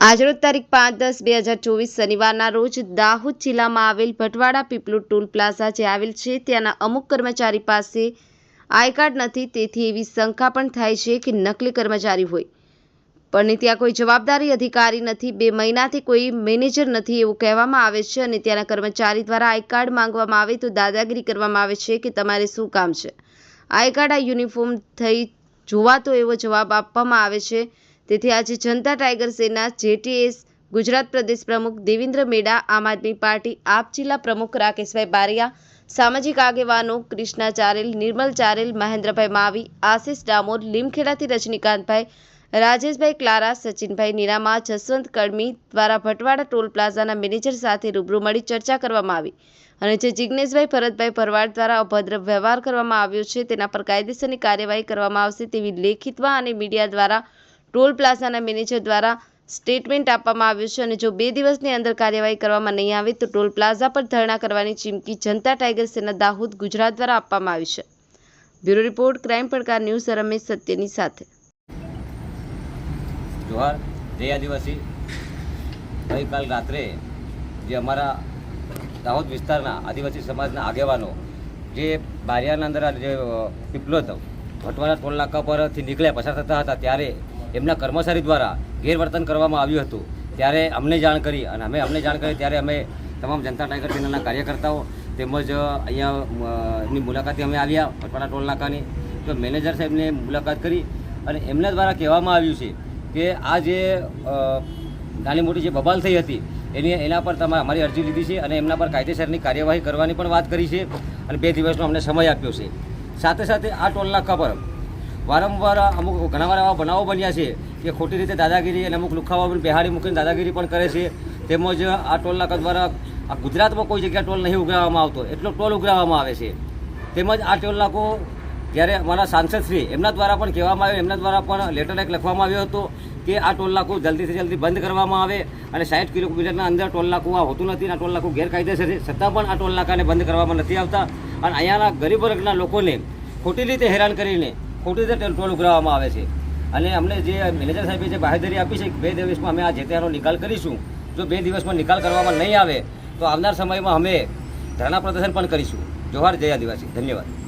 આજરોજ તારીખ પાંચ દસ બે હજાર ચોવીસ શનિવારના રોજ દાહોદ જિલ્લામાં આવેલ ભટવાડા પીપલુ ટોલ પ્લાઝા જે આવેલ છે, ત્યાંના અમુક કર્મચારી પાસે આઈ કાર્ડ નથી, તેથી એવી શંકા પણ થાય છે કે નકલી કર્મચારી હોય. પણ ત્યાં કોઈ જવાબદારી અધિકારી નથી, બે મહિનાથી કોઈ મેનેજર નથી એવું કહેવામાં આવે છે અને ત્યાંના કર્મચારી દ્વારા આઈ કાર્ડ માંગવામાં આવે તો દાદાગીરી કરવામાં આવે છે કે તમારે શું કામ છે. આઈ કાર્ડ, આ યુનિફોર્મ થઈ જોવાતો એવો જવાબ આપવામાં આવે છે. તેથી આજે જનતા ટાઈગર સેના જેટીએસ, ગુજરાત પ્રદેશ પ્રમુખ દેવેન્દ્ર મેડા, આમ આદમી પાર્ટી, આપ જિલ્લા પ્રમુખ રાકેશભાઈ બારિયા, સામાજિક આગેવાનો કૃષ્ણા ચારેલ, નિર્મલ ચારેલ, મહેન્દ્રભાઈ માવી, આશિષ ડામોર, લીમખેડાથી રજનીકાંતભાઈ, રાજેશભાઈ ક્લારા, સચિનભાઈ નીરામા, જસવંત કડમી દ્વારા ભટવાડા ટોલ પ્લાઝાના મેનેજર સાથે રૂબરૂ મળી ચર્ચા કરવામાં આવી. અને જે જિજ્ઞેશભાઈ ભરતભાઈ ભરવાડ દ્વારા અભદ્ર વ્યવહાર કરવામાં આવ્યો છે, તેના પર કાયદેસરની કાર્યવાહી કરવામાં આવશે તેવી લેખિતમાં અને મીડિયા દ્વારા ટોલ પ્લાઝાના મેનેજર દ્વારા સ્ટેટમેન્ટ આપવામાં આવ્યું છે અને જો બે દિવસની અંદર કાર્યવાહી કરવામાં નહીં આવે તો ટોલ પ્લાઝા પર ધરણા કરવાની ચીમકી જનતા ટાઈગર સેના દાહોદ, ગુજરાત દ્વારા આપવામાં આવી છે. Bureau report, crime Padkar news, Ramesh સત્યની સાથે. જોહાર જય આદિવાસી ગઈકાલ રાત્રે જે અમારા દાહોદ વિસ્તારના આદિવાસી સમાજના આગેવાનો જે બારિયાના અંદર જે પીપલોદ ભટવાડા ટોલ નાકા પરથી નીકળ્યા, પસાર થતા હતા, ત્યારે એમના કર્મચારી દ્વારા ગેરવર્તન કરવામાં આવ્યું હતું. ત્યારે અમને જાણ કરી અને અમે અમને જાણ કરી ત્યારે અમે તમામ જનતા ટાઈગર ચેનલના કાર્યકર્તાઓ તેમજ અહીંયા એમની મુલાકાતે અમે આવ્યા ભટવાડા ટોલ નાકાની. તો મેનેજર સાહેબને મુલાકાત કરી અને એમના દ્વારા કહેવામાં આવ્યું છે કે આ જે નાની મોટી જે બબાલ થઈ હતી, એની, એના પર તમારે અમારી અરજી લીધી છે અને એમના પર કાયદેસરની કાર્યવાહી કરવાની પણ વાત કરી છે અને બે દિવસનો અમને સમય આપ્યો છે. સાથે સાથે આ ટોલ નાકા પર વારંવાર અમુક ઘણા વાર એવા બનાવો બન્યા છે કે ખોટી રીતે દાદાગીરી અને અમુક લુખાવા પણ બિહારી મૂકીને દાદાગીરી પણ કરે છે. તેમજ આ ટોલ નાકા દ્વારા આ ગુજરાતમાં કોઈ જગ્યા ટોલ નહીં ઉઘરાવવામાં આવતો, એટલો ટોલ ઉઘરાવવામાં આવે છે. તેમજ આ ટોલ નાકો જ્યારે અમારા સાંસદ શ્રી એમના દ્વારા પણ કહેવામાં આવ્યું, એમના દ્વારા પણ લેટર એક લખવામાં આવ્યો હતો કે આ ટોલ નાકું જલ્દીથી જલ્દી બંધ કરવામાં આવે અને સાઠ કિલોમીટરના અંદર ટોલ નાકું આ હોતું નથી આ ટોલ નાકું ગેરકાયદેસર છે. છતાં પણ આ ટોલ નાકાને બંધ કરવામાં નથી આવતા. અને અહીંયાના ગરીબ વર્ગના લોકોને ખોટી રીતે હેરાન કરીને ખોટી રીતે ટોલ ઉઘરાવવામાં આવે છે. અને અમને જે મેનેજર સાહેબે જે બાહેધરી આપી છે બે દિવસમાં અમે આ જે તેનો નિકાલ કરીશું, જો બે દિવસમાં નિકાલ કરવામાં નહીં આવે, તો આવનાર સમયમાં અમે ધરણા પ્રદર્શન પણ કરીશું. જોહાર જય આદિવાસી. ધન્યવાદ.